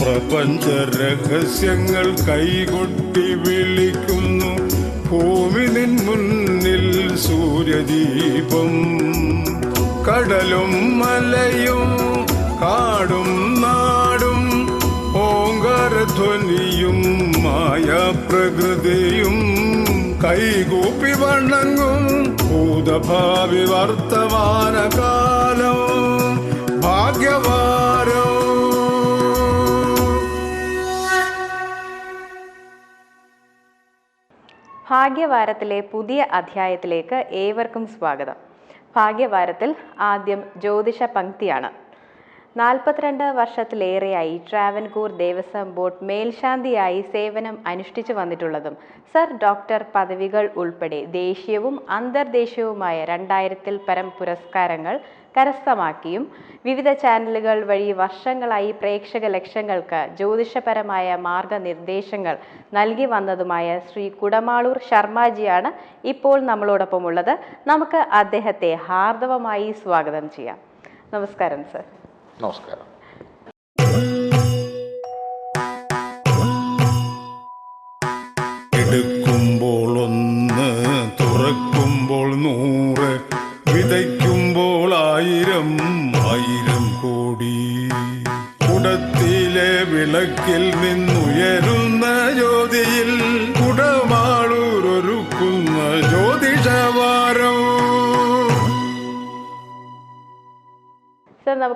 പ്രപഞ്ച രഹസ്യങ്ങൾ കൈകൊട്ടി വിളിക്കുന്നു ഭൂമി നിൻ മുന്നിൽ സൂര്യദീപം കടലും മലയും കാടും ഓങ്കാരധ്വനിയും മായപ്രകൃതിയും കൈകൂപ്പി വണങ്ങും ഭൂതഭാവി വർത്തമാന കാലം ഭാഗ്യവാരോ. ഭാഗ്യവാരത്തിലെ പുതിയ അധ്യായത്തിലേക്ക് ഏവർക്കും സ്വാഗതം. ഭാഗ്യവാരത്തിൽ ആദ്യം ജ്യോതിഷ പങ്ക്തിയാണ് നാൽപ്പത്തിരണ്ട് വർഷത്തിലേറെയായി ട്രാവൻകൂർ ദേവസ്വം ബോർഡ് മേൽശാന്തിയായി സേവനം അനുഷ്ഠിച്ചു വന്നിട്ടുള്ളതും സർ ഡോക്ടർ പദവികൾ ഉൾപ്പെടെ ദേശീയവും അന്തർദേശീയവുമായ രണ്ടായിരത്തിൽ പരം പുരസ്കാരങ്ങൾ കരസ്ഥമാക്കിയും വിവിധ ചാനലുകൾ വഴി വർഷങ്ങളായി പ്രേക്ഷക ലക്ഷ്യങ്ങൾക്ക് ജ്യോതിഷപരമായ മാർഗനിർദ്ദേശങ്ങൾ നൽകി വന്നതുമായ ശ്രീ കുടമാളൂർ ശർമാജിയാണ് ഇപ്പോൾ നമ്മളോടൊപ്പം ഉള്ളത് നമുക്ക് അദ്ദേഹത്തെ ഹാർദവമായി സ്വാഗതം ചെയ്യാം. നമസ്കാരം സർ. നമസ്കാരം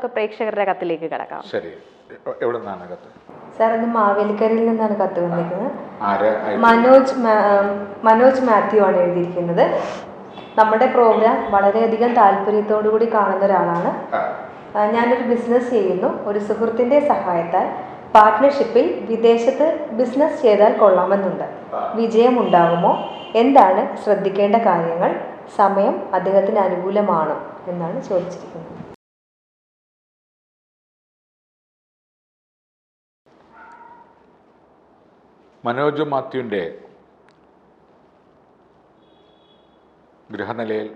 നമുക്ക് പ്രേക്ഷകരുടെ കത്തിലേക്ക് കിടക്കാം. ശരി. എവിടെ നിന്നാണ് കത്ത്? സാർ ഇത് മാവേലിക്കരയിൽ നിന്നാണ് കത്ത് വന്നിരിക്കുന്നത്. ആരെ? മനോജ് മനോജ് മാത്യു ആണ് എഴുതിയിരിക്കുന്നത്. നമ്മുടെ പ്രോഗ്രാം വളരെയധികം താല്പര്യത്തോടു കൂടി കാണുന്ന ഒരാളാണ്. ഞാനൊരു ബിസിനസ് ചെയ്യുന്നു. ഒരു സുഹൃത്തിന്റെ സഹായത്താൽ പാർട്ട്ണർഷിപ്പിൽ വിദേശത്ത് ബിസിനസ് ചെയ്താൽ കൊള്ളാമെന്നുണ്ട്. വിജയം ഉണ്ടാകുമോ എന്താണ് ശ്രദ്ധിക്കേണ്ട കാര്യങ്ങൾ? സമയം അദ്ദേഹത്തിന് അനുകൂലമാണോ? എന്നാണ് ചോദിച്ചിരിക്കുന്നത്. മനോജ് മാത്യുവിന്റെ ഗൃഹനിലയിൽ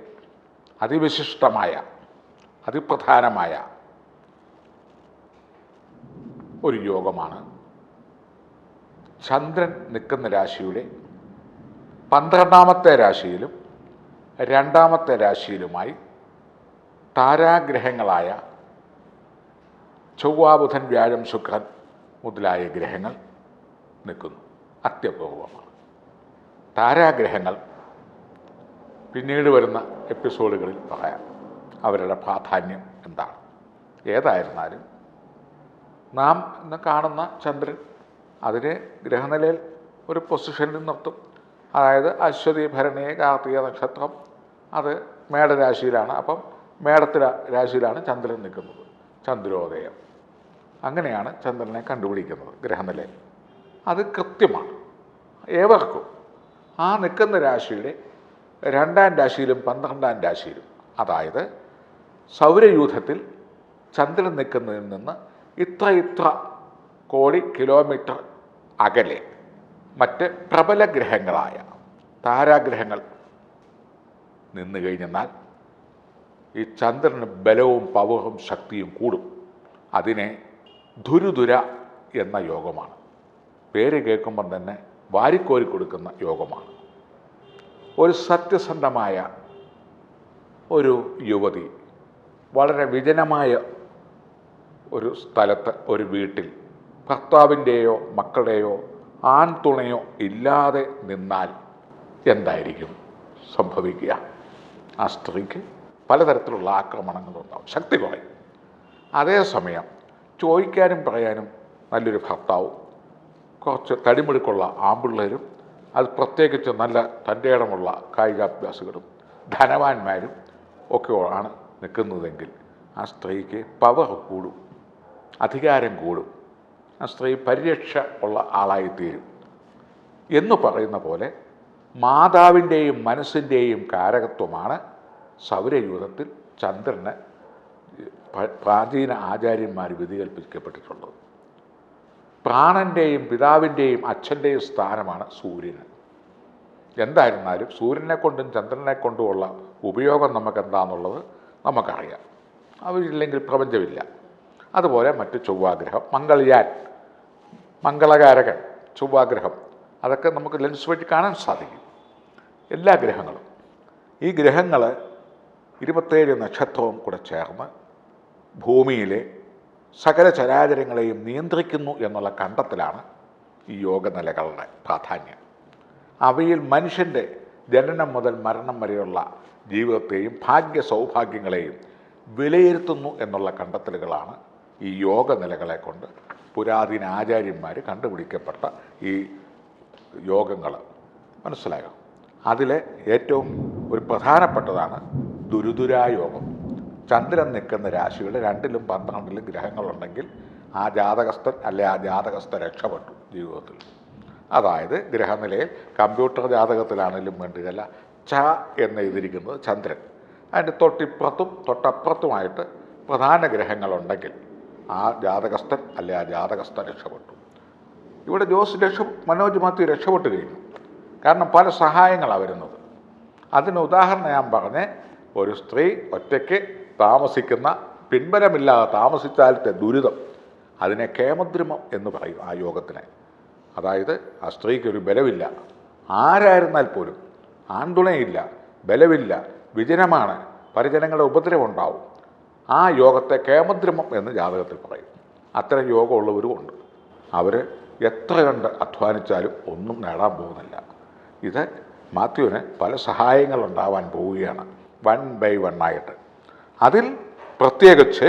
അതിവിശിഷ്ടമായ അതിപ്രധാനമായ ഒരു യോഗമാണ് ചന്ദ്രൻ നിൽക്കുന്ന രാശിയുടെ പന്ത്രണ്ടാമത്തെ രാശിയിലും രണ്ടാമത്തെ രാശിയിലുമായി താരാഗ്രഹങ്ങളായ ചൊവ്വ ബുധൻ വ്യാഴം ശുക്രൻ മുതലായ ഗ്രഹങ്ങൾ നിൽക്കുന്നു. അത്യപൂർവമാണ്. താരാഗ്രഹങ്ങൾ പിന്നീട് വരുന്ന എപ്പിസോഡുകളിൽ പറയാം. അവരുടെ പ്രാധാന്യം എന്താണ്? ഏതായിരുന്നാലും നാം ഇന്ന് കാണുന്ന ചന്ദ്രൻ അതിനെ ഗ്രഹനിലയിൽ ഒരു പൊസിഷനിൽ നിർത്തും. അതായത് അശ്വതി ഭരണി കാർത്തിക നക്ഷത്രം അത് മേടരാശിയിലാണ്. അപ്പം മേടത്തില രാശിയിലാണ് ചന്ദ്രൻ നിൽക്കുന്നത്. ചന്ദ്രോദയം. അങ്ങനെയാണ് ചന്ദ്രനെ കണ്ടുപിടിക്കുന്നത് ഗ്രഹനിലയിൽ. അത് കൃത്യമാണ്. ഏവർക്കും. ആ നിൽക്കുന്ന രാശിയുടെ രണ്ടാം രാശിയിലും പന്ത്രണ്ടാം രാശിയിലും അതായത് സൗരയൂഥത്തിൽ ചന്ദ്രൻ നിൽക്കുന്നതിൽ നിന്ന് ഇത്ര ഇത്ര കോടി കിലോമീറ്റർ അകലെ മറ്റ് പ്രബല ഗ്രഹങ്ങളായ താരാഗ്രഹങ്ങൾ നിന്നു കഴിഞ്ഞെന്നാൽ ഈ ചന്ദ്രന് ബലവും പവറും ശക്തിയും കൂടും. അതിനെ ദുരുദുര എന്ന യോഗമാണ്. പേര് കേൾക്കുമ്പം തന്നെ വാരിക്കോരി കൊടുക്കുന്ന യോഗമാണ്. ഒരു സത്യസന്ധമായ ഒരു യുവതി വളരെ വിജനമായ ഒരു സ്ഥലത്ത് ഒരു വീട്ടിൽ ഭർത്താവിന്റെയോ മക്കളുടെയോ ആൺതുണയോ ഇല്ലാതെ നിന്നാൽ എന്തായിരിക്കും സംഭവിക്കുക? ആ സ്ത്രീക്ക് പലതരത്തിലുള്ള ആക്രമണങ്ങളുണ്ടാവും. ശക്തി കുറയും. അതേസമയം ചോദിക്കാനും പറയാനും നല്ലൊരു ഭർത്താവും കുറച്ച് തടിമെടുക്കുള്ള ആമ്പിള്ളേരും അത് പ്രത്യേകിച്ച് നല്ല തന്റെ ഇടമുള്ള കായികാഭ്യാസികളും ധനവാന്മാരും ഒക്കെ ആണ് നിൽക്കുന്നതെങ്കിൽ ആ സ്ത്രീക്ക് പവർ കൂടും അധികാരം കൂടും. ആ സ്ത്രീ പരിരക്ഷ ഉള്ള ആളായിത്തീരും. എന്ന് പറയുന്ന പോലെ മാതാവിന്റെയും മനസ്സിന്റെയും കാരകത്വമാണ് സൗരയൂഥത്തിൽ ചന്ദ്രന് പ്രാചീന ആചാര്യന്മാർ വിധികൽപ്പിക്കപ്പെട്ടിട്ടുള്ളത്. പ്രാണന്റെയും പിതാവിന്റെയും അച്ഛന്റെയും സ്ഥാനമാണ് സൂര്യന് എന്തായിരുന്നാലും സൂര്യനെ കൊണ്ടും ചന്ദ്രനെ കൊണ്ടുമുള്ള ഉപയോഗം നമുക്ക് എന്താണെന്നുള്ളത് നമുക്കറിയാം. അവരില്ലെങ്കിൽ പ്രപഞ്ചമില്ല. അതുപോലെ മറ്റ് ചൊവ്വാഗ്രഹം മംഗൾയാൻ മംഗളകാരകൻ ചൊവ്വാഗ്രഹം അതൊക്കെ നമുക്ക് ലെൻസ് വഴി കാണാൻ സാധിക്കും. എല്ലാ ഗ്രഹങ്ങളും. ഈ ഗ്രഹങ്ങൾ ഇരുപത്തേഴ് നക്ഷത്രവും കൂടെ ചേർന്ന് ഭൂമിയിലെ സകല ചരാചരങ്ങളെയും നിയന്ത്രിക്കുന്നു എന്നുള്ള കണ്ടെത്തലാണ് ഈ യോഗനിലകളുടെ പ്രാധാന്യം. അവയിൽ മനുഷ്യന്റെ ജനനം മുതൽ മരണം വരെയുള്ള ജീവിതത്തെയും ഭാഗ്യ സൗഭാഗ്യങ്ങളെയും വിലയിരുത്തുന്നു എന്നുള്ള കണ്ടെത്തലുകളാണ് ഈ യോഗനിലകളെ കൊണ്ട് പുരാതന ആചാര്യന്മാർ കണ്ടുപിടിക്കപ്പെട്ട ഈ യോഗങ്ങൾ. മനസ്സിലാകാം അതിലെ ഏറ്റവും ഒരു പ്രധാനപ്പെട്ടതാണ് ദുരുദുരായോഗം. ചന്ദ്രൻ നിൽക്കുന്ന രാശിയുടെ രണ്ടിലും പന്ത്രണ്ടിലും ഗ്രഹങ്ങളുണ്ടെങ്കിൽ ആ ജാതകസ്ഥൻ അല്ലെ ആ ജാതകസ്ഥ രക്ഷപ്പെട്ടു ജീവിതത്തിൽ. അതായത് ഗ്രഹനിലയിൽ കമ്പ്യൂട്ടർ ജാതകത്തിലാണെങ്കിലും വേണ്ടിയല്ല ച എന്ന് എഴുതിയിരിക്കുന്നത് ചന്ദ്രൻ. അതിന്റെ തൊട്ടിപ്പുറത്തും തൊട്ടപ്പുറത്തുമായിട്ട് പ്രധാന ഗ്രഹങ്ങളുണ്ടെങ്കിൽ ആ ജാതകസ്ഥൻ അല്ലെ ആ ജാതകസ്ഥ രക്ഷപ്പെട്ടു. ഇവിടെ ജോസ് രക്ഷ മനോജ് മാത്യു രക്ഷപ്പെട്ടു കഴിഞ്ഞു കാരണം പല സഹായങ്ങളാണ് വരുന്നത്. അതിന് ഉദാഹരണം ഞാൻ പറഞ്ഞ് ഒരു സ്ത്രീ ഒറ്റയ്ക്ക് താമസിക്കുന്ന പിൻബലമില്ലാതെ താമസിച്ചാലത്തെ ദുരിതം അതിനെ കേമദ്രിമം എന്ന് പറയും ആ യോഗത്തിനെ അതായത് ആ സ്ത്രീക്ക് ഒരു ബലമില്ല. ആരായിരുന്നാൽ പോലും ആന്തുണയില്ല ബലമില്ല വിജനമാണ് പരിജനങ്ങളുടെ ഉപദ്രവം ഉണ്ടാവും ആ യോഗത്തെ കേമദ്രമം എന്ന് ജാതകത്തിൽ പറയും. അത്തരം യോഗമുള്ളവരും ഉണ്ട്. അവർ എത്ര കണ്ട് അധ്വാനിച്ചാലും ഒന്നും നേടാൻ പോകുന്നില്ല. ഇത് മാത്യുവിന് പല സഹായങ്ങൾ ഉണ്ടാവാൻ പോവുകയാണ്. വൺ ബൈ വൺ ആയിട്ട്. അതിൽ പ്രത്യേകിച്ച്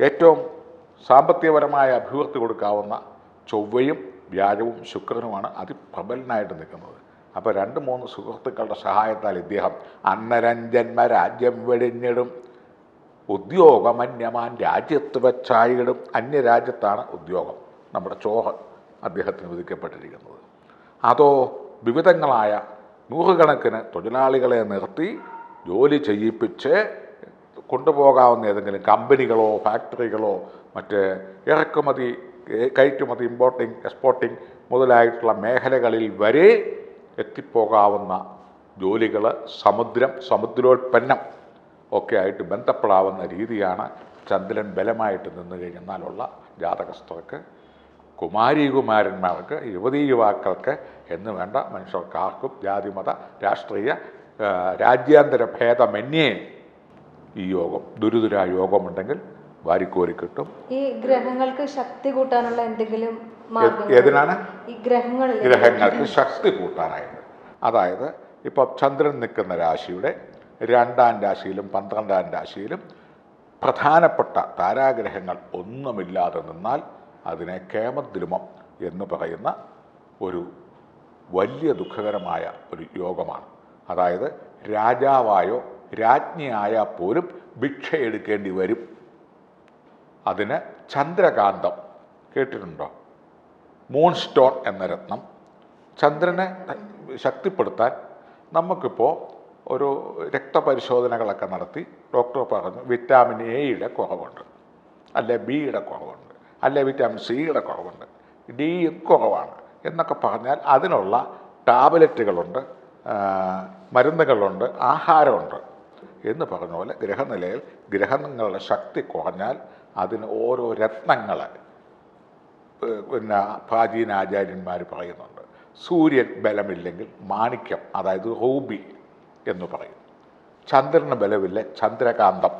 ഏറ്റവും സാമ്പത്തികപരമായ അഭിവൃദ്ധി കൊടുക്കാവുന്ന ചൊവ്വയും വ്യാഴവും ശുക്രനുമാണ് അതിപ്രബലനായിട്ട് നിൽക്കുന്നത്. അപ്പോൾ രണ്ട് മൂന്ന് സുഹൃത്തുക്കളുടെ സഹായത്താൽ ഇദ്ദേഹം അന്നരഞ്ജന്മ രാജ്യം വെടിഞ്ഞിടും. ഉദ്യോഗമന്യമാൻ രാജ്യത്ത് വെച്ചായിടും. അന്യരാജ്യത്താണ് ഉദ്യോഗം. നമ്മുടെ ചോഹ അദ്ദേഹത്തിന് വിധിക്കപ്പെട്ടിരിക്കുന്നത്. അതോ വിവിധങ്ങളായ നൂറുകണക്കിന് തൊഴിലാളികളെ നിർത്തി ജോലി ചെയ്യിപ്പിച്ച് കൊണ്ടുപോകാവുന്ന ഏതെങ്കിലും കമ്പനികളോ ഫാക്ടറികളോ മറ്റ് ഇറക്കുമതി കയറ്റുമതി ഇമ്പോർട്ടിങ് എക്സ്പോർട്ടിങ് മുതലായിട്ടുള്ള മേഖലകളിൽ വരെ എത്തിപ്പോകാവുന്ന ജോലികൾ സമുദ്രം സമുദ്രോൽപ്പന്നം ഒക്കെ ആയിട്ട് ബന്ധപ്പെടാവുന്ന രീതിയാണ് ചന്ദ്രൻ ബലമായിട്ട് നിന്ന് കഴിഞ്ഞാലുള്ള ജാതകസ്ഥർക്ക് കുമാരീകുമാരന്മാർക്ക് യുവതീ യുവാക്കൾക്ക് എന്ന് വേണ്ട മനുഷ്യർക്കാർക്കും ജാതിമത രാഷ്ട്രീയ രാജ്യാന്തര ഭേദമന്യേ ഈ യോഗം ദുരിതര യോഗമുണ്ടെങ്കിൽ വാരിക്കോരി കിട്ടും. ഈ ഗ്രഹങ്ങൾക്ക് ശക്തി കൂട്ടാനുള്ള എന്തെങ്കിലും ഏതിനാണ്? ഈ ഗ്രഹങ്ങളിൽ ഗ്രഹങ്ങൾക്ക് ശക്തി കൂട്ടാനായിട്ട്. അതായത് ഇപ്പോൾ ചന്ദ്രൻ നിൽക്കുന്ന രാശിയുടെ രണ്ടാം രാശിയിലും പന്ത്രണ്ടാം രാശിയിലും പ്രധാനപ്പെട്ട താരാഗ്രഹങ്ങൾ ഒന്നുമില്ലാതെ നിന്നാൽ അതിനെ കേമദ്രുമം എന്ന് പറയുന്ന ഒരു വലിയ ദുഃഖകരമായ ഒരു യോഗമാണ്. അതായത് രാജാവായോ രാജ്ഞിയായാൽ പോലും ഭിക്ഷ എടുക്കേണ്ടി വരും. അതിന് ചന്ദ്രകാന്തം കേട്ടിട്ടുണ്ടോ? മൂൺ സ്റ്റോൺ എന്ന രത്നം. ചന്ദ്രനെ ശക്തിപ്പെടുത്താൻ നമുക്കിപ്പോൾ ഒരു രക്തപരിശോധനകളൊക്കെ നടത്തി ഡോക്ടർ പറഞ്ഞു വിറ്റാമിൻ എയുടെ കുറവുണ്ട് അല്ലെ ബിയുടെ കുറവുണ്ട് അല്ലെ വിറ്റാമിൻ സിയുടെ കുറവുണ്ട് ഡിയും കുറവാണ് എന്നൊക്കെ പറഞ്ഞാൽ അതിനുള്ള ടാബ്ലറ്റുകളുണ്ട് മരുന്നുകളുണ്ട് ആഹാരമുണ്ട് എന്ന് പറഞ്ഞ പോലെ ഗ്രഹനിലയിൽ ഗ്രഹങ്ങളുടെ ശക്തി കുറഞ്ഞാൽ അതിന് ഓരോ രത്നങ്ങൾ പിന്നെ പ്രാചീന ആചാര്യന്മാർ പറയുന്നുണ്ട്. സൂര്യൻ ബലമില്ലെങ്കിൽ മാണിക്യം അതായത് റൂബി എന്ന് പറയും. ചന്ദ്രന് ബലമില്ല ചന്ദ്രകാന്തം.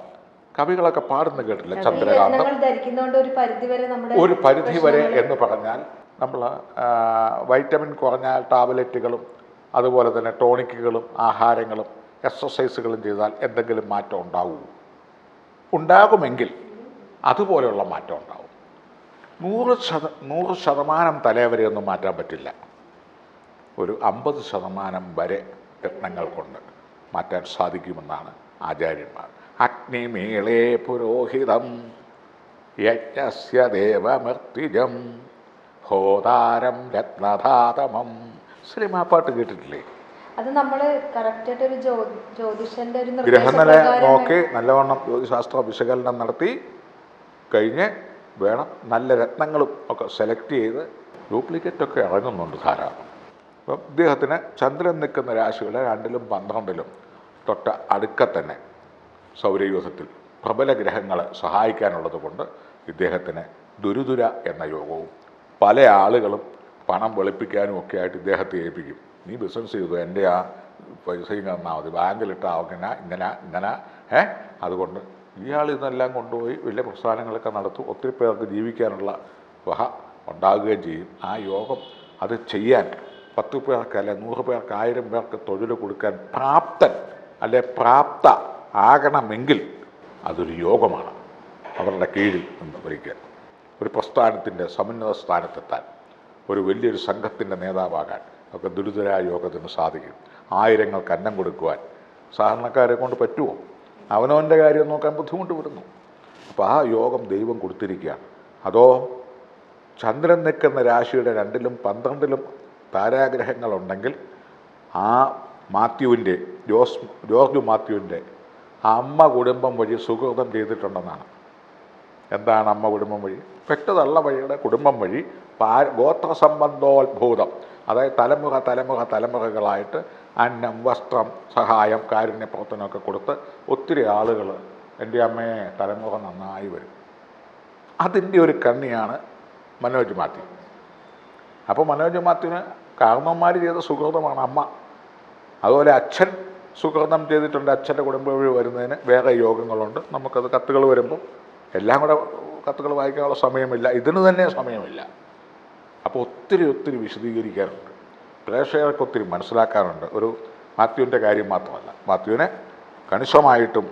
കവികളൊക്കെ പാടുന്ന കേട്ടില്ല ചന്ദ്രകാന്തം. ഒരു പരിധി വരെ നമ്മുടെ ഒരു പരിധി വരെ എന്ന് പറഞ്ഞാൽ നമ്മൾ വൈറ്റമിൻ കുറഞ്ഞാൽ ടാബ്ലറ്റുകളും അതുപോലെ തന്നെ ടോണിക്കുകളും ആഹാരങ്ങളും എക്സസൈസുകളും ചെയ്താൽ എന്തെങ്കിലും മാറ്റം ഉണ്ടാവൂ. ഉണ്ടാകുമെങ്കിൽ അതുപോലെയുള്ള മാറ്റം ഉണ്ടാവും. നൂറ് ശത നൂറ് ശതമാനം തലവരെയൊന്നും മാറ്റാൻ പറ്റില്ല. ഒരു അമ്പത് ശതമാനം വരെ രത്നങ്ങൾ കൊണ്ട് മാറ്റാൻ സാധിക്കുമെന്നാണ് ആചാര്യന്മാർ. അഗ്നിമേളേ പുരോഹിതം യജ്ഞസ്യ ദേവമർത്തിജം ഹോതാരം രത്നധാതമം. സിനിമാ പാട്ട് കേട്ടിട്ടില്ലേ? അത് നമ്മൾ ഒരു ജ്യോതിഷന്റെ ഒരു ഗ്രഹനില നോക്കി നല്ലവണ്ണം ജ്യോതിശാസ്ത്ര വിശകലനം നടത്തി കഴിഞ്ഞ് വേണം നല്ല രത്നങ്ങളും ഒക്കെ സെലക്ട് ചെയ്ത് ഡ്യൂപ്ലിക്കേറ്റ് ഒക്കെ ഇറങ്ങുന്നുണ്ട് ധാരാളം. അപ്പം ഇദ്ദേഹത്തിന് ചന്ദ്രൻ നിൽക്കുന്ന രാശികളെ രണ്ടിലും പന്ത്രണ്ടിലും തൊട്ട അടുക്ക തന്നെ സൗരയൂഥത്തിൽ പ്രബല ഗ്രഹങ്ങളെ സഹായിക്കാനുള്ളത് കൊണ്ട് ഇദ്ദേഹത്തിന് ദുരിതുര എന്ന യോഗവും പല ആളുകളും പണം വെളുപ്പിക്കാനും ഒക്കെ ആയിട്ട് ഇദ്ദേഹത്തെ ഏൽപ്പിക്കും. നീ ബിസിനസ് ചെയ്തു. എന്റെ ആ പൈസയും തന്നാൽ മതി. ഇട്ട അങ്ങനെ ഇങ്ങനെ ഇങ്ങനെ ഏ? അതുകൊണ്ട് ഇയാൾ ഇതെല്ലാം കൊണ്ടുപോയി വലിയ പ്രസ്ഥാനങ്ങളൊക്കെ നടത്തും. ഒത്തിരി പേർക്ക് ജീവിക്കാനുള്ള വഹ ഉണ്ടാകുകയും ചെയ്യും. ആ യോഗം അത് ചെയ്യാൻ പത്ത് പേർക്ക് അല്ലെ നൂറ് പേർക്ക് ആയിരം പേർക്ക് തൊഴിൽ കൊടുക്കാൻ പ്രാപ്തൻ അല്ലെ പ്രാപ്ത ആകണമെങ്കിൽ അതൊരു യോഗമാണ്. അവരുടെ കീഴിൽ നിന്ന് ഒരിക്കൽ ഒരു പ്രസ്ഥാനത്തിന്റെ സമന്വയ സ്ഥാനത്തെത്താൻ. ഒരു വലിയൊരു സംഘത്തിന്റെ നേതാവാകാൻ ഒക്കെ ദുരിതരായ യോഗത്തിന് സാധിക്കും. ആയിരങ്ങൾക്ക് അന്നം കൊടുക്കുവാൻ സാധാരണക്കാരെ കൊണ്ട് പറ്റുമോ? അവനവന്റെ കാര്യം നോക്കാൻ ബുദ്ധിമുട്ട് വരുന്നു. അപ്പോൾ ആ യോഗം ദൈവം കൊടുത്തിരിക്കുകയാണ് അതോ ചന്ദ്രൻ നിൽക്കുന്ന രാശിയുടെ രണ്ടിലും പന്ത്രണ്ടിലും താരാഗ്രഹങ്ങളുണ്ടെങ്കിൽ ആ മാത്യുവിന്റെ ജോസ് ജോർജ് മാത്യുവിന്റെ അമ്മ കുടുംബം വഴി സുഹൃതം ചെയ്തിട്ടുണ്ടെന്നാണ്. എന്താണ് അമ്മ കുടുംബം വഴി? പെട്ടതള്ള വഴിയുടെ കുടുംബം വഴി പാ ഗോത്ര സംബന്ധോത്ഭൂതം അതായത് തലമുറ തലമുറ തലമുറകളായിട്ട് അന്നം വസ്ത്രം സഹായം കാരുണ്യപ്രവർത്തനമൊക്കെ കൊടുത്ത് ഒത്തിരി ആളുകൾ എന്റെ അമ്മയെ തലമുറ നന്നായി വരും. അതിന്റെ ഒരു കണ്ണിയാണ് മനോജ് മാത്യു. അപ്പോൾ മനോജ് മാത്യുവിന് കാർമ്മന്മാർ ചെയ്ത സുഹൃതമാണ് അമ്മ. അതുപോലെ അച്ഛൻ സുഹൃതം ചെയ്തിട്ടുണ്ട്. അച്ഛന്റെ കുടുംബ വഴി വരുന്നതിന് വേറെ യോഗങ്ങളുണ്ട്. നമുക്കത് കത്തുകൾ വരുമ്പോൾ എല്ലാം കൂടെ കത്തുകൾ വായിക്കാനുള്ള സമയമില്ല. ഇതിന് തന്നെ സമയമില്ല. അപ്പോൾ ഒത്തിരി ഒത്തിരി വിശദീകരിക്കാറുണ്ട്. പ്രേക്ഷകർക്ക് ഒത്തിരി മനസ്സിലാക്കാറുണ്ട്. ഒരു മാത്യുവിന്റെ കാര്യം മാത്രമല്ല. മാത്യുവിനെ കണിശമായിട്ടും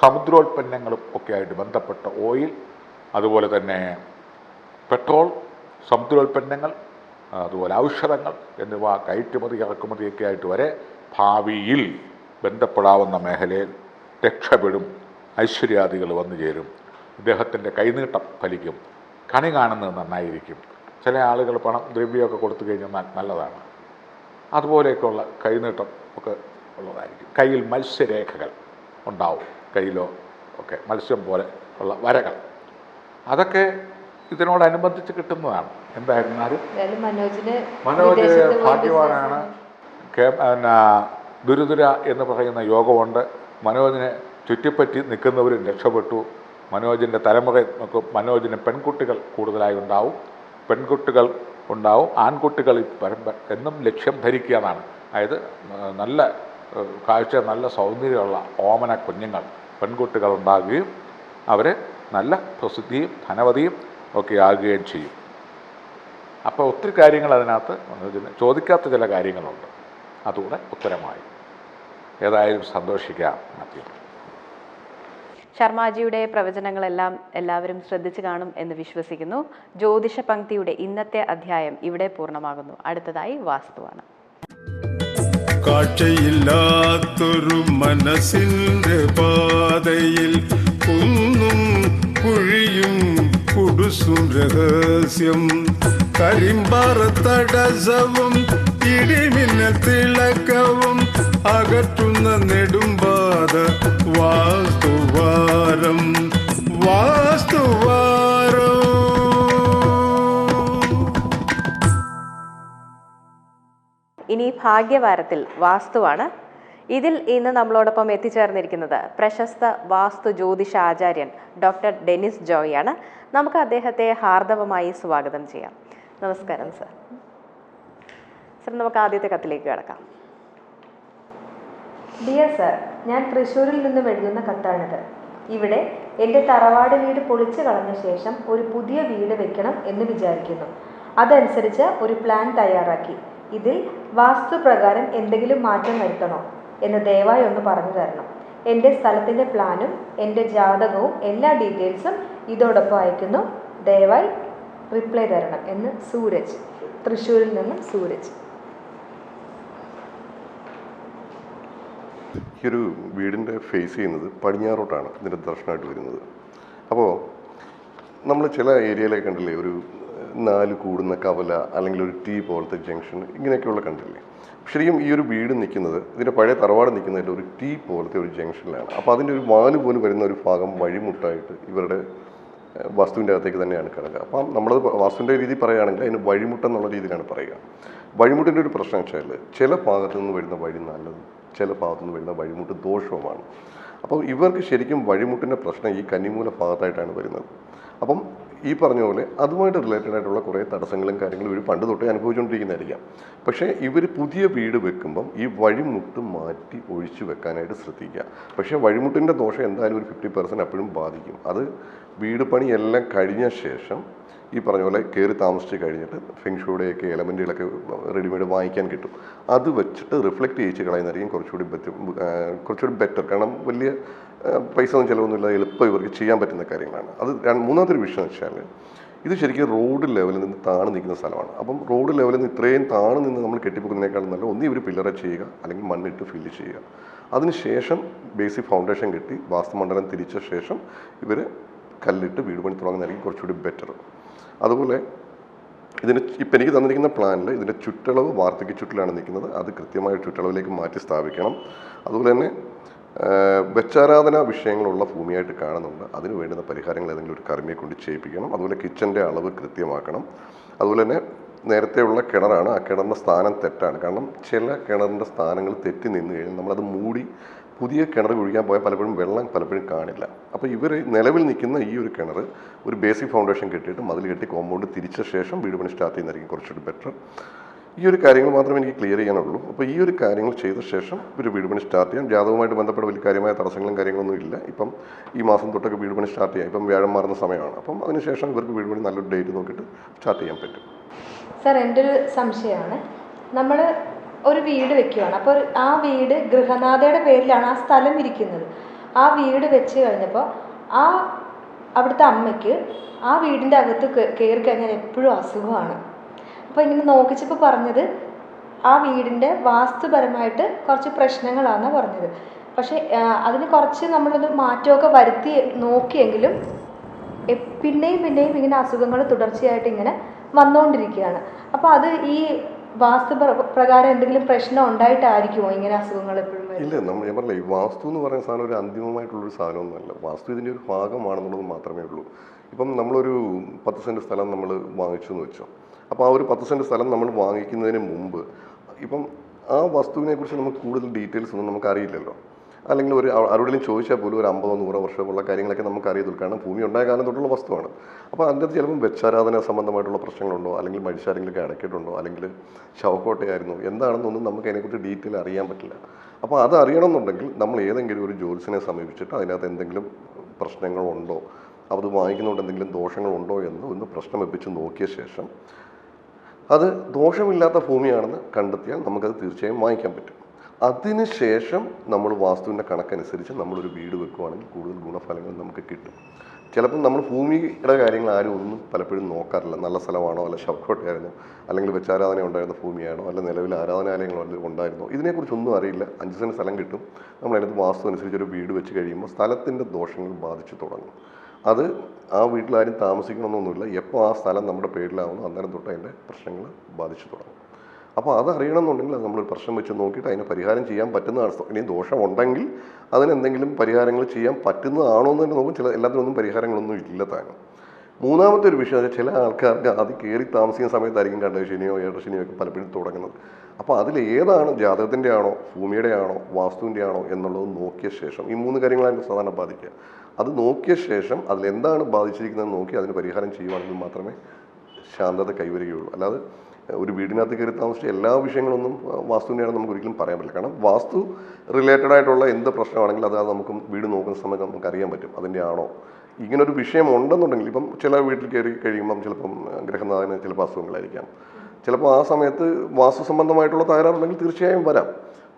സമുദ്രോൽപ്പന്നങ്ങളും ഒക്കെ ആയിട്ട് ബന്ധപ്പെട്ട ഓയിൽ അതുപോലെ തന്നെ പെട്രോൾ സമുദ്രോൽപ്പന്നങ്ങൾ അതുപോലെ ഔഷധങ്ങൾ എന്നിവ കയറ്റുമതി ഇറക്കുമതിയൊക്കെ ആയിട്ട് വരെ ഭാവിയിൽ ബന്ധപ്പെടാവുന്ന മേഖലയിൽ രക്ഷപ്പെടും ഐശ്വര്യാദികൾ വന്നു ചേരും. ഇദ്ദേഹത്തിന്റെ കൈനീട്ടം ഫലിക്കും കണി കാണുന്നത് നന്നായിരിക്കും. ചില ആളുകൾ പണം ദ്രവ്യമൊക്കെ കൊടുത്തു കഴിഞ്ഞാൽ നല്ലതാണ്. അതുപോലെയൊക്കെയുള്ള കൈനീട്ടം ഒക്കെ ഉള്ളതായിരിക്കും. കയ്യിൽ മത്സ്യരേഖകൾ ഉണ്ടാവും കയ്യിലോ ഒക്കെ മത്സ്യം പോലെ ഉള്ള വരകൾ. അതൊക്കെ ഇതിനോടനുബന്ധിച്ച് കിട്ടുന്നതാണ്. എന്തായിരുന്നാലും മനോജ് ഭാഗ്യവാനാണ്. പിന്നെ ദുരിതുര എന്ന് പറയുന്ന യോഗമുണ്ട്. മനോജിനെ ചുറ്റിപ്പറ്റി നിൽക്കുന്നവരും രക്ഷപ്പെട്ടു. മനോജിന്റെ തലമുറ മനോജിന് പെൺകുട്ടികൾ കൂടുതലായി ഉണ്ടാവും. പെൺകുട്ടികൾ ഉണ്ടാവും ആൺകുട്ടികൾ എന്നും ലക്ഷ്യം ധരിക്കുക എന്നാണ്. അതായത് നല്ല കാഴ്ച നല്ല സൗന്ദര്യമുള്ള ഓമന കുഞ്ഞുങ്ങൾ പെൺകുട്ടികൾ ഉണ്ടാകുകയും അവർ നല്ല പ്രസിദ്ധിയും ധനവതിയും ഒക്കെ ആകുകയും ചെയ്യും. അപ്പോൾ ഒത്തിരി കാര്യങ്ങൾ അതിനകത്ത് ചോദിക്കാത്ത ചില കാര്യങ്ങളുണ്ട്. അതുകൂടെ ഉത്തരമായി. ഏതായാലും സന്തോഷിക്കാം മാത്യു. ശർമാജിയുടെ പ്രവചനങ്ങളെല്ലാം എല്ലാവരും ശ്രദ്ധിച്ചു കാണും എന്ന് വിശ്വസിക്കുന്നു. ജ്യോതിഷ പങ്ക്തിയുടെ ഇന്നത്തെ അധ്യായം ഇവിടെ പൂർണമാകുന്നു. അടുത്തതായി വാസ്തുവാണ്. കാഴ്ചയില്ലാത്തൊരു മനസ്സിന്റെ പാതയിൽ കുന്നും കുഴിയും കുടുസും രഹസ്യം. കരിമ്പാറ ഇടിമിന്ന തിളക്കവും അകറ്റുന്ന നെടുമ്പാത വാസ്തുവാരം വാസ്തുവാരം. ഇനി ഭാഗ്യവാരത്തിൽ വാസ്തുവാണ്. ഇതിൽ ഇന്ന് നമ്മളോടൊപ്പം എത്തിച്ചേർന്നിരിക്കുന്നത് പ്രശസ്ത വാസ്തു ജ്യോതിഷാചാര്യൻ ഡോക്ടർ ഡെനിസ് ജോയിയാണ്. നമുക്ക് അദ്ദേഹത്തെ ഹാർദവമായി സ്വാഗതം ചെയ്യാം. നമസ്കാരം സർ. സർ നമുക്ക് ആദ്യത്തെ കത്തിലേക്ക് കിടക്കാം. ഡിയർ സർ ഞാൻ തൃശ്ശൂരിൽ നിന്നും എഴുതുന്ന കത്താണിത്. ഇവിടെ എന്റെ തറവാട് വീട് പൊളിച്ചു കളഞ്ഞ ശേഷം ഒരു പുതിയ വീട് വെക്കണം എന്ന് വിചാരിക്കുന്നു. അതനുസരിച്ച് ഒരു പ്ലാൻ തയ്യാറാക്കി. ഇതിൽ വാസ്തുപ്രകാരം എന്തെങ്കിലും മാറ്റം വരുത്തണോ എന്ന് ദയവായി ഒന്ന് പറഞ്ഞു തരണം. എന്റെ സ്ഥലത്തിന്റെ പ്ലാനും എന്റെ ജാതകവും എല്ലാ ഡീറ്റെയിൽസും ഇതോടൊപ്പം അയക്കുന്നു. ദയവായി റിപ്ലൈ തരണം എന്ന് സൂരജ്. തൃശ്ശൂരിൽ നിന്ന് സൂരജ്. ഈ ഒരു വീടിന്റെ ഫേസ് ചെയ്യുന്നത് പടിഞ്ഞാറോട്ടാണ് ഇതിന്റെ ദർശനമായിട്ട് വരുന്നത്. അപ്പോൾ നമ്മൾ ചില ഏരിയയിലൊക്കെ കണ്ടില്ലേ ഒരു നാല് കൂടുന്ന കവല അല്ലെങ്കിൽ ഒരു ടീ പോലത്തെ ജംഗ്ഷൻ ഇങ്ങനെയൊക്കെയുള്ള കണ്ടില്ലേ. ശരിക്കും ഈ ഒരു വീട് നിൽക്കുന്നത് ഇതിന്റെ പഴയ തറവാട് നിൽക്കുന്നതിന്റെ ഒരു ടീ പോലത്തെ ഒരു ജംഗ്ഷനിലാണ് അപ്പോൾ അതിന്റെ ഒരു വാൽ പോലും വരുന്ന ഒരു ഭാഗം വഴിമുട്ടായിട്ട് ഇവരുടെ വാസ്തുവിന്റെ അകത്തേക്ക് തന്നെയാണ് കിടക്കുക. അപ്പം നമ്മൾ വാസ്തുവിന്റെ രീതി പറയുകയാണെങ്കിൽ അതിന് വഴിമുട്ടെന്നുള്ള രീതിയിലാണ് പറയുക. വഴിമുട്ടിന്റെ ഒരു പ്രശ്നം വെച്ചാൽ ചില ഭാഗത്തു നിന്ന് വരുന്ന വഴി നല്ലതും ചില ഭാഗത്തു നിന്ന് വരുന്ന വഴിമുട്ട് ദോഷവുമാണ്. അപ്പോൾ ഇവർക്ക് ശരിക്കും വഴിമുട്ടിന്റെ പ്രശ്നം ഈ കന്നിമൂല ഭാഗത്തായിട്ടാണ് വരുന്നത്. അപ്പം ഈ പറഞ്ഞ പോലെ അതുമായിട്ട് റിലേറ്റഡ് ആയിട്ടുള്ള കുറേ തടസ്സങ്ങളും കാര്യങ്ങളും ഇവർ പണ്ട് തൊട്ടേ അനുഭവിച്ചുകൊണ്ടിരിക്കുന്നതായിരിക്കാം. പക്ഷേ ഇവർ പുതിയ വീട് വെക്കുമ്പം ഈ വഴിമുട്ട് മാറ്റി ഒഴിച്ചു വെക്കാനായിട്ട് ശ്രദ്ധിക്കുക. പക്ഷേ വഴിമുട്ടിന്റെ ദോഷം എന്തായാലും ഒരു ഫിഫ്റ്റി പെർസെന്റ് അപ്പോഴും ബാധിക്കും. അത് വീട് പണിയെല്ലാം കഴിഞ്ഞ ശേഷം ഈ പറഞ്ഞ പോലെ കയറി താമസിച്ച് കഴിഞ്ഞിട്ട് ഫെങ്ഷുടെയൊക്കെ എലമെന്റുകളൊക്കെ റെഡിമെയ്ഡ് വാങ്ങിക്കാൻ കിട്ടും. അത് വെച്ചിട്ട് റിഫ്ലക്റ്റ് ചെയ്യിച്ച് കളയുന്നതായിരിക്കും കുറച്ചുകൂടി ബെറ്റർ കുറച്ചുകൂടി ബെറ്റർ. കാരണം വലിയ പൈസ ഒന്നും ചിലവൊന്നുമില്ല എളുപ്പം ഇവർക്ക് ചെയ്യാൻ പറ്റുന്ന കാര്യങ്ങളാണ്. അത് മൂന്നാമത്തെ ഒരു വിഷയം എന്ന് വെച്ചാൽ ഇത് ശരിക്കും റോഡ് ലെവലിൽ നിന്ന് താണു നിൽക്കുന്ന സ്ഥലമാണ്. അപ്പം റോഡ് ലെവലിൽ നിന്ന് ഇത്രയും താണു നിന്ന് നമ്മൾ കെട്ടിപ്പൊക്കുന്നതിനേക്കാളും നല്ല ഒന്നി ഇവർ പില്ലറ ചെയ്യുക അല്ലെങ്കിൽ മണ്ണിട്ട് ഫില്ല് ചെയ്യുക. അതിനുശേഷം ബേസിക് ഫൗണ്ടേഷൻ കെട്ടി വാസ്തുമണ്ഡലം തിരിച്ച ശേഷം ഇവർ കല്ലിട്ട് വീട് പണി തുടങ്ങുന്നതായിരിക്കും കുറച്ചുകൂടി ബെറ്റർ അതുപോലെ ഇതിന് ഇപ്പം എനിക്ക് തന്നിരിക്കുന്ന പ്ലാനിൽ ഇതിന്റെ ചുറ്റളവ് വാർദ്ധക്യ ചുറ്റിലാണ് നിൽക്കുന്നത്. അത് കൃത്യമായ ചുറ്റളവിലേക്ക് മാറ്റി സ്ഥാപിക്കണം. അതുപോലെ തന്നെ വെച്ചാരാധന വിഷയങ്ങളുള്ള ഭൂമിയായിട്ട് കാണുന്നുണ്ട്. അതിന് വേണ്ടുന്ന പരിഹാരങ്ങൾ ഏതെങ്കിലും ഒരു കർമ്മിയെ കൊണ്ട് ചെയ്യിപ്പിക്കണം. അതുപോലെ കിച്ചന്റെ അളവ് കൃത്യമാക്കണം. അതുപോലെ തന്നെ നേരത്തെയുള്ള കിണറാണ്. ആ കിണറിന്റെ സ്ഥാനം തെറ്റാണ്. കാരണം ചില കിണറിന്റെ സ്ഥാനങ്ങൾ തെറ്റി നിന്ന് കഴിഞ്ഞാൽ നമ്മളത് മൂടി പുതിയ കിണർ കുഴിക്കാൻ പോയാൽ പലപ്പോഴും വെള്ളം പലപ്പോഴും കാണില്ല. അപ്പോൾ ഇവർ നിലവിൽ നിൽക്കുന്ന ഈ ഒരു കിണർ ഒരു ബേസിക് ഫൗണ്ടേഷൻ കെട്ടിയിട്ട് മതിൽ കെട്ടി കോമ്പൗണ്ട് തിരിച്ച ശേഷം വീട് പണി സ്റ്റാർട്ട് ചെയ്യുന്നതായിരിക്കും കുറച്ചുകൂടി ബെറ്റർ. ഈ ഒരു കാര്യങ്ങൾ മാത്രമേ എനിക്ക് ക്ലിയർ ചെയ്യാനുള്ളൂ. അപ്പോൾ ഈ ഒരു കാര്യങ്ങൾ ചെയ്ത ശേഷം ഒരു വീട് പണി സ്റ്റാർട്ട് ചെയ്യാം. ജാതകവുമായിട്ട് ബന്ധപ്പെട്ട വലിയ കാര്യമായ തടസ്സങ്ങളും കാര്യങ്ങളൊന്നും ഇല്ല. ഇപ്പം ഈ മാസം തൊട്ടൊക്കെ വീട് പണി സ്റ്റാർട്ട് ചെയ്യാം. ഇപ്പം വ്യാഴം മാറുന്ന സമയമാണ്. അപ്പം അതിനുശേഷം ഇവർക്ക് വീട് പണി നല്ലൊരു ഡേറ്റ് നോക്കിയിട്ട് സ്റ്റാർട്ട് ചെയ്യാൻ പറ്റും. സാർ എന്റെ ഒരു സംശയമാണ്. നമ്മൾ ഒരു വീട് വെക്കുകയാണ് അപ്പോൾ ആ വീട് ഗൃഹനാഥയുടെ പേരിലാണ് ആ സ്ഥലം ഇരിക്കുന്നത്. ആ വീട് വെച്ച് കഴിഞ്ഞപ്പോൾ ആ അവിടുത്തെ അമ്മയ്ക്ക് ആ വീടിന്റെ അകത്ത് കയറി കഴിഞ്ഞാൽ എപ്പോഴും അസുഖമാണ്. അപ്പോൾ ഇങ്ങനെ നോക്കിച്ചപ്പോൾ പറഞ്ഞത് ആ വീടിന്റെ വാസ്തുപരമായിട്ട് കുറച്ച് പ്രശ്നങ്ങളാണ് പറഞ്ഞത്. പക്ഷേ അതിന് കുറച്ച് നമ്മളൊന്ന് മാറ്റമൊക്കെ വരുത്തി നോക്കിയെങ്കിലും പിന്നെയും പിന്നെയും ഇങ്ങനെ അസുഖങ്ങൾ തുടർച്ചയായിട്ട് ഇങ്ങനെ വന്നുകൊണ്ടിരിക്കുകയാണ്. അപ്പോൾ അത് ഈ വാസ്തു പ്രകാരം എന്തെങ്കിലും പ്രശ്നം ഉണ്ടായിട്ടായിരിക്കുമോ ഇങ്ങനെ അസുഖങ്ങൾ എപ്പോഴും ഇല്ല നമ്മൾ ഞാൻ പറഞ്ഞില്ല ഈ വാസ്തു എന്ന് പറയുന്ന സാധനം ഒരു അന്തിമമായിട്ടുള്ളൊരു സാധനമൊന്നുമല്ല. വാസ്തു ഇതിന്റെ ഒരു ഭാഗമാണെന്നുള്ളത് മാത്രമേ ഉള്ളൂ. ഇപ്പം നമ്മളൊരു പത്ത് സെന്റ് സ്ഥലം നമ്മൾ വാങ്ങിച്ചു എന്ന് വെച്ചോ. അപ്പോൾ ആ ഒരു പത്ത് സെന്റ് സ്ഥലം നമ്മൾ വാങ്ങിക്കുന്നതിന് മുമ്പ് ഇപ്പം ആ വസ്തുവിനെക്കുറിച്ച് നമുക്ക് കൂടുതൽ ഡീറ്റെയിൽസ് ഒന്നും നമുക്ക് അറിയില്ലല്ലോ അല്ലെങ്കിൽ ഒരു ആരോടെങ്കിലും ചോദിച്ചാൽ പോലും ഒരു അമ്പതോ നൂറോ വർഷമുള്ള കാര്യങ്ങളൊക്കെ നമുക്ക് അറിയത്തുള്ളൂ കാരണം ഭൂമി ഉണ്ടായ കാലം തൊട്ടുള്ള വസ്തുവാണ്. അപ്പോൾ അതിന്റെ അകത്ത് ചിലപ്പം വെച്ചാരാധന സംബന്ധമായിട്ടുള്ള പ്രശ്നങ്ങളുണ്ടോ? അല്ലെങ്കിൽ മനുഷ്യാരെങ്കിലൊക്കെ അടക്കിയിട്ടുണ്ടോ? അല്ലെങ്കിൽ ശവക്കോട്ടയായിരുന്നു. എന്താണെന്നൊന്നും നമുക്ക് അതിനെക്കുറിച്ച് ഡീറ്റെയിൽ അറിയാൻ പറ്റില്ല. അപ്പോൾ അത് അറിയണമെന്നുണ്ടെങ്കിൽ നമ്മൾ ഏതെങ്കിലും ഒരു ജോലിസിനെ സമീപിച്ചിട്ട് അതിനകത്ത് എന്തെങ്കിലും പ്രശ്നങ്ങളുണ്ടോ? അത് വാങ്ങിക്കുന്നതുകൊണ്ട് എന്തെങ്കിലും ദോഷങ്ങളുണ്ടോ എന്ന് ഒന്ന് പ്രശ്നം വെപ്പിച്ച് നോക്കിയ ശേഷം അത് ദോഷമില്ലാത്ത ഭൂമിയാണെന്ന് കണ്ടെത്തിയാൽ നമുക്കത് തീർച്ചയായും വാങ്ങിക്കാൻ പറ്റും. അതിനുശേഷം നമ്മൾ വാസ്തുവിന്റെ കണക്കനുസരിച്ച് നമ്മളൊരു വീട് വെക്കുവാണെങ്കിൽ കൂടുതൽ ഗുണഫലങ്ങൾ നമുക്ക് കിട്ടും. ചിലപ്പം നമ്മൾ ഭൂമിയുടെ കാര്യങ്ങൾ ആരും ഒന്നും പലപ്പോഴും നോക്കാറില്ല. നല്ല സ്ഥലമാണോ? അല്ല ശവക്കോട്ടയായിരുന്നോ. അല്ലെങ്കിൽ വെച്ചാരാധന ഉണ്ടായിരുന്ന ഭൂമിയാണോ? അല്ല നിലവിൽ ആരാധനാലയങ്ങളോ ഉണ്ടായിരുന്നോ? ഇതിനെക്കുറിച്ചൊന്നും അറിയില്ല. അഞ്ച് സെന്റ് സ്ഥലം കിട്ടും. നമ്മൾ അതിനകത്ത് വാസ്തു അനുസരിച്ച് ഒരു വീട് വെച്ച് കഴിയുമ്പോൾ സ്ഥലത്തിന്റെ ദോഷങ്ങൾ ബാധിച്ചു തുടങ്ങും. അത് ആ വീട്ടിലാരും താമസിക്കണമെന്നൊന്നുമില്ല. എപ്പോൾ ആ സ്ഥലം നമ്മുടെ പേരിലാവുന്നു അന്നേരം തൊട്ട് അതിന്റെ പ്രശ്നങ്ങൾ ബാധിച്ചു തുടങ്ങും. അപ്പോൾ അത് അറിയണമെന്നുണ്ടെങ്കിൽ അത് നമ്മൾ പ്രശ്നം വെച്ച് നോക്കിയിട്ട് അതിനെ പരിഹാരം ചെയ്യാൻ പറ്റുന്നതാണ്. ഇനി ദോഷമുണ്ടെങ്കിൽ അതിനെന്തെങ്കിലും പരിഹാരങ്ങൾ ചെയ്യാൻ പറ്റുന്നതാണോ എന്ന് തന്നെ നോക്കും. ചില എല്ലാത്തിനൊന്നും പരിഹാരങ്ങളൊന്നും ഇല്ല താനും മൂന്നാമത്തെ ഒരു വിഷയം ചില ആൾക്കാർക്ക് അത് കയറി താമസിക്കുന്ന സമയത്തായിരിക്കും കണ്ടശനിയോ ഏഴശനിയോ ഒക്കെ പലപ്പോഴും തുടങ്ങുന്നത്. അപ്പോൾ അതിൽ ഏതാണ് ജാതകത്തിന്റെ ആണോ ഭൂമിയുടെ ആണോ വാസ്തുവിന്റെ ആണോ എന്നുള്ളത് നോക്കിയ ശേഷം ഈ മൂന്ന് കാര്യങ്ങളാണ് സാധാരണ ബാധിക്കുക. അത് നോക്കിയ ശേഷം അതിലെന്താണ് ബാധിച്ചിരിക്കുന്നത് നോക്കി അതിന് പരിഹാരം ചെയ്യുവാണെങ്കിൽ മാത്രമേ ശാന്തത കൈവരികയുള്ളൂ. അല്ലാതെ ഒരു വീടിനകത്ത് കയറി താമസിച്ച എല്ലാ വിഷയങ്ങളൊന്നും വാസ്തുവിനെയാണ് നമുക്ക് ഒരിക്കലും പറയാൻ പറ്റില്ല. കാരണം വാസ്തു റിലേറ്റഡ് ആയിട്ടുള്ള എന്ത് പ്രശ്നമാണെങ്കിലും അത് നമുക്ക് വീട് നോക്കുന്ന സമയത്ത് നമുക്ക് അറിയാൻ പറ്റും. അതിന്റെ ആണോ? ഇങ്ങനൊരു വിഷയം ഉണ്ടെന്നുണ്ടെങ്കിൽ ഇപ്പം ചില വീട്ടിൽ കയറി കഴിയുമ്പം ചിലപ്പം ഗ്രഹനാഥന് ചിലപ്പോൾ അസുഖങ്ങളായിരിക്കാം. ചിലപ്പോൾ ആ സമയത്ത് വാസ്തു സംബന്ധമായിട്ടുള്ള തകരാറുണ്ടെങ്കിൽ തീർച്ചയായും വരാം.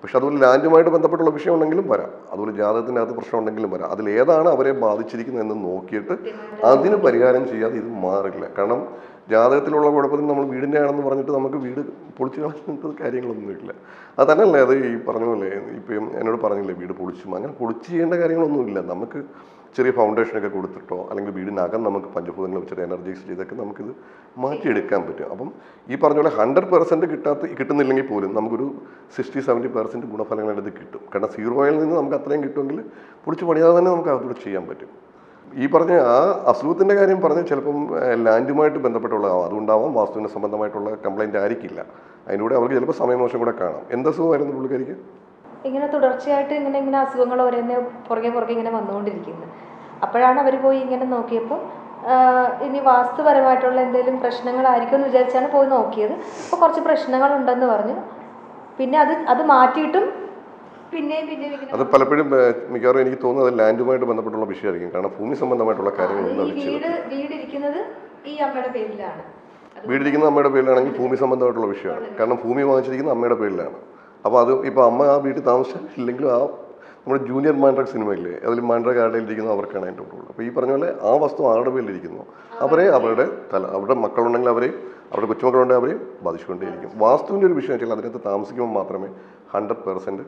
പക്ഷെ അതുപോലെ ലാൻഡുമായിട്ട് ബന്ധപ്പെട്ടുള്ള വിഷയം ഉണ്ടെങ്കിലും വരാം. അതുപോലെ ജാതകത്തിന്റെ അകത്ത് പ്രശ്നം ഉണ്ടെങ്കിലും വരാം അതിലേതാണ് അവരെ ബാധിച്ചിരിക്കുന്നത് എന്ന് നോക്കിയിട്ട് അതിന് പരിഹാരം ചെയ്യാതെ ഇത് മാറില്ല. കാരണം ജാതകത്തിലുള്ള കുഴപ്പത്തിന് നമ്മൾ വീടിന്റെ ആണെന്ന് പറഞ്ഞിട്ട് നമുക്ക് വീട് പൊളിച്ചു കളഞ്ഞിട്ട് കാര്യങ്ങളൊന്നും ഇല്ല. അത് തന്നെയല്ലേ അത് ഈ പറഞ്ഞ പോലെ ഇപ്പം എന്നോട് പറഞ്ഞില്ലേ വീട് പൊളിച്ചു. അങ്ങനെ പൊളിച്ച് ചെയ്യേണ്ട കാര്യങ്ങളൊന്നുമില്ല നമുക്ക് ചെറിയ ഫൗണ്ടേഷനൊക്കെ കൊടുത്തിട്ടോ അല്ലെങ്കിൽ വീടിനകം നമുക്ക് പഞ്ചഭൂതങ്ങൾ വെച്ചിട്ട് എനർജൈസ് ചെയ്തൊക്കെ നമുക്കിത് മാറ്റിയെടുക്കാൻ പറ്റും. അപ്പം ഈ പറഞ്ഞ പോലെ ഹൺഡ്രഡ് പെർസെന്റ് കിട്ടാത്ത കിട്ടുന്നില്ലെങ്കിൽ പോലും നമുക്കൊരു സിക്സ്റ്റി സെവന്റി പെർസെന്റ് ഗുണഫലങ്ങളുടെ ഇത് കിട്ടും. കാരണം സീറോയിൽ നിന്ന് നമുക്ക് അത്രയും കിട്ടുമെങ്കിൽ പൊളിച്ച് പണിയാതെ തന്നെ നമുക്ക് അതുകൂടെ ചെയ്യാൻ പറ്റും. ഈ പറഞ്ഞ ആ അസുഖത്തിന്റെ കാര്യം പറഞ്ഞ് ചിലപ്പം ലാൻഡുമായിട്ട് ബന്ധപ്പെട്ടുള്ളതാവും. അതുകൊണ്ടാവാം വാസ്തുവിനെ സംബന്ധമായിട്ടുള്ള കംപ്ലൈന്റ് ആയിരിക്കില്ല. അതിലൂടെ അവർക്ക് ചിലപ്പോൾ സമയമോശം കൂടെ കാണാം. എന്ത് അസുഖമായിരുന്നു പുള്ളിക്കാരിക്ക്? ഇങ്ങനെ തുടർച്ചയായിട്ട് ഇങ്ങനെ ഇങ്ങനെ അസുഖങ്ങൾ ഓരോന്ന് പുറകെ പുറകെ ഇങ്ങനെ വന്നുകൊണ്ടിരിക്കുന്നത് അപ്പോഴാണ് അവർ പോയി ഇങ്ങനെ നോക്കിയപ്പോൾ ഇനി വാസ്തുപരമായിട്ടുള്ള എന്തെങ്കിലും പ്രശ്നങ്ങളായിരിക്കും എന്ന് വിചാരിച്ചാണ് പോയി നോക്കിയത്. അപ്പോൾ കുറച്ച് പ്രശ്നങ്ങളുണ്ടെന്ന് പറഞ്ഞു. പിന്നെ അത് അത് മാറ്റിയിട്ടും അത് പലപ്പോഴും മിക്കവാറും എനിക്ക് തോന്നുന്നത് ലാൻഡുമായിട്ട് ബന്ധപ്പെട്ടുള്ള വിഷയമായിരിക്കും. കാരണം ഭൂമി സംബന്ധമായിട്ടുള്ള കാര്യങ്ങൾ വീട് വീടിരിക്കുന്നത് ഈ അമ്മയുടെ പേരിലാണ്. വീടിരിക്കുന്ന അമ്മയുടെ പേരിലാണെങ്കിൽ ഭൂമി സംബന്ധമായിട്ടുള്ള വിഷയമാണ്. കാരണം ഭൂമി വാങ്ങിച്ചിരിക്കുന്ന അമ്മയുടെ പേരിലാണ്. അപ്പോൾ അത് ഇപ്പോൾ അമ്മ ആ വീട്ടിൽ താമസിച്ചില്ലെങ്കിലും ആ നമ്മുടെ ജൂനിയർ മാൻഡ്രക് സിനിമയില്ലേ അതിൽ മാൻഡ്രക് ആരുടെ ഇരിക്കുന്നു അവർക്കാണ് അതിന്റെ ഉള്ളൂ അപ്പോൾ ഈ പറഞ്ഞ പോലെ ആ വസ്തു ആരുടെ പേരിലിരിക്കുന്നു അവരെ അവരുടെ തല അവരുടെ മക്കളുണ്ടെങ്കിൽ അവരെയും അവരുടെ കൊച്ചുമക്കളുണ്ടെങ്കിൽ അവരെയും ബാധിച്ചുകൊണ്ടേയിരിക്കും. വാസ്തുവിന്റെ ഒരു വിഷയം വെച്ചാൽ അതിനകത്ത് താമസിക്കുമ്പോൾ മാത്രമേ ഹൺഡ്രഡ് പെർസെന്റ്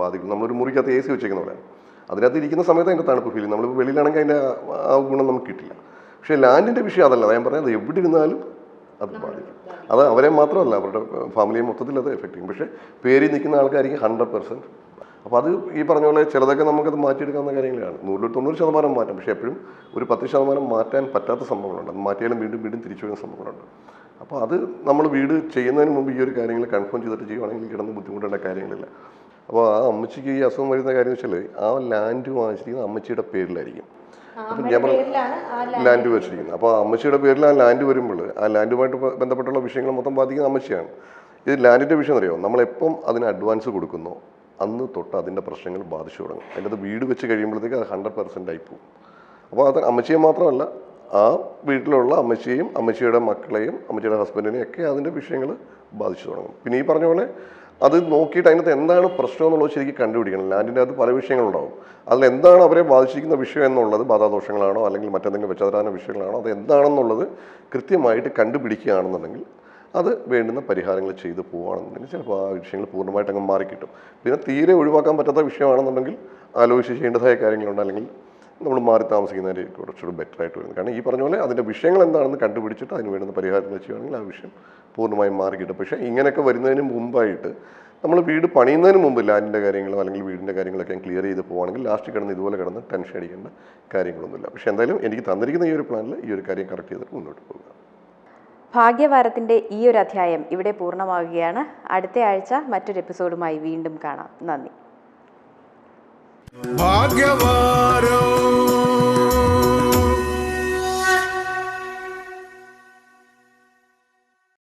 ബാധിക്കും. നമ്മളൊരു മുറിക്കകത്ത് എ സി വെച്ചേക്കുന്ന പോലെ. അതിനകത്ത് ഇരിക്കുന്ന സമയത്ത് അതിന്റെ തണുപ്പ് ഫീൽ നമ്മളിപ്പോൾ വെളിയിലാണെങ്കിൽ അതിന്റെ ആ ഗുണം നമുക്ക് കിട്ടില്ല. പക്ഷേ ലാൻഡിന്റെ വിഷയം അതല്ല. ഞാൻ പറഞ്ഞത്. എവിടെ ഇരുന്നാലും അത് ബാധിക്കും. അത് അവരെ മാത്രമല്ല അവരുടെ ഫാമിലിയെ മൊത്തത്തിൽ അത് എഫക്റ്റ് ചെയ്യും. പക്ഷേ പേരിൽ നിൽക്കുന്ന ആൾക്കാർക്ക് ഹൺഡ്രഡ് പെർസെന്റ് അപ്പോൾ അത് ഈ പറഞ്ഞ പോലെ ചിലതൊക്കെ നമുക്കത് മാറ്റിയെടുക്കാവുന്ന കാര്യങ്ങളാണ്. നൂറിൽ തൊണ്ണൂറ് ശതമാനം മാറ്റം. പക്ഷേ എപ്പോഴും ഒരു പത്ത് ശതമാനം മാറ്റാൻ പറ്റാത്ത സംഭവങ്ങളുണ്ട്. അത് മാറ്റിയാലും വീണ്ടും വീണ്ടും തിരിച്ചു വരുന്ന സംഭവങ്ങളുണ്ട്. അപ്പോൾ അത് നമ്മൾ വീട് ചെയ്യുന്നതിന് മുമ്പ് ഈ ഒരു കാര്യങ്ങൾ കൺഫേം ചെയ്തിട്ട് ചെയ്യുവാണെങ്കിൽ കിടന്ന് ബുദ്ധിമുട്ടേണ്ട കാര്യങ്ങളില്ല. അപ്പോൾ ആ അമ്മച്ചിക്ക് ഈ അസുഖം വരുന്ന കാര്യം വെച്ചാൽ ആ ലാൻഡ് വാങ്ങിച്ചിരിക്കുന്ന അമ്മച്ചിയുടെ പേരിലായിരിക്കും. ലാൻഡ് വെച്ചിരിക്കുന്നത്. അപ്പോൾ അമ്മച്ചിയുടെ പേരിൽ ആ ലാൻഡ് വരുമ്പോൾ ആ ലാൻഡുമായിട്ട് ബന്ധപ്പെട്ടുള്ള വിഷയങ്ങൾ മൊത്തം ബാധിക്കുന്ന അമ്മച്ചിയാണ്. ഇത് ലാൻഡിന്റെ വിഷയം അറിയോ നമ്മളെപ്പം അതിന് അഡ്വാൻസ് കൊടുക്കുന്നോ അന്ന് തൊട്ട് അതിന്റെ പ്രശ്നങ്ങൾ ബാധിച്ചു തുടങ്ങും. അതിന്റെ അത് വീട് വെച്ച് കഴിയുമ്പോഴത്തേക്ക് അത് ഹൺഡ്രഡ് പെർസെന്റ് ആയി പോകും. അപ്പോൾ അത് അമ്മച്ചിയെ മാത്രമല്ല ആ വീട്ടിലുള്ള അമ്മച്ചിയെയും അമ്മച്ചിയുടെ മക്കളെയും അമ്മച്ചിയുടെ ഹസ്ബൻഡിനെയും ഒക്കെ അതിന്റെ വിഷയങ്ങൾ ബാധിച്ചു തുടങ്ങും. പിന്നെ ഈ പറഞ്ഞ പോലെ അത് നോക്കിയിട്ട് അതിനകത്ത് എന്താണ് പ്രശ്നം എന്നുള്ളത് ശരിക്കും കണ്ടുപിടിക്കണം. ലാൻഡിന്റെ അകത്ത് പല വിഷയങ്ങളുണ്ടാവും. അതിൽ എന്താണ് അവരെ ബാധിച്ചിരിക്കുന്ന വിഷയം എന്നുള്ളത് ബാധാദോഷങ്ങളാണോ അല്ലെങ്കിൽ മറ്റെന്തെങ്കിലും വെച്ചതരാന വിഷയങ്ങളാണോ അത് എന്താണെന്നുള്ളത് കൃത്യമായിട്ട് കണ്ടുപിടിക്കുകയാണെന്നുണ്ടെങ്കിൽ അത് വേണ്ടുന്ന പരിഹാരങ്ങൾ ചെയ്ത് പോവുകയാണെന്നുണ്ടെങ്കിൽ ചിലപ്പോൾ ആ വിഷയങ്ങൾ പൂർണമായിട്ട് അങ്ങ് മാറിക്കിട്ടും. പിന്നെ തീരെ ഒഴിവാക്കാൻ പറ്റാത്ത വിഷയമാണെന്നുണ്ടെങ്കിൽ ആലോചിച്ച് ചെയ്യേണ്ടതായ കാര്യങ്ങളുണ്ട് അല്ലെങ്കിൽ നമ്മൾ മാറി താമസിക്കുന്നതിന് കുറച്ചുകൂടി ബെറ്റർ ആയിട്ട് വരുന്നത് കാരണം ഈ പറഞ്ഞ പോലെ അതിന്റെ വിഷയങ്ങൾ എന്താണെന്ന് കണ്ടുപിടിച്ചിട്ട് അതിന് വേണ്ടുന്ന പരിഹാരങ്ങൾ ചെയ്യുകയാണെങ്കിൽ ആ വിഷയം പൂർണമായും മാറി കിട്ടും. പക്ഷേ ഇങ്ങനെയൊക്കെ വരുന്നതിന് മുമ്പായിട്ട് നമ്മൾ വീട് പണിയുന്നതിന് മുമ്പ് ലാൻഡിന്റെ കാര്യങ്ങളോ അല്ലെങ്കിൽ വീടിന്റെ കാര്യങ്ങളൊക്കെ ക്ലിയർ ചെയ്ത് പോവുകയാണെങ്കിൽ ലാസ്റ്റ് കിടന്ന് ഇതുപോലെ കിടന്ന് ടെൻഷൻ അടിക്കേണ്ട കാര്യങ്ങളൊന്നുമില്ല. പക്ഷേ എന്തായാലും എനിക്ക് തന്നിരിക്കുന്ന ഈ ഒരു പ്ലാനിൽ ഈ ഒരു കാര്യം കറക്റ്റ് ചെയ്തിട്ട് മുന്നോട്ട് പോകുക ഭാഗ്യവാരത്തിന്റെ ഈ ഒരു അധ്യായം ഇവിടെ പൂർണമാവുകയാണ്. അടുത്ത ആഴ്ച മറ്റൊരു എപ്പിസോഡുമായി വീണ്ടും കാണാം. നന്ദി. ഭാഗ്യവാരോ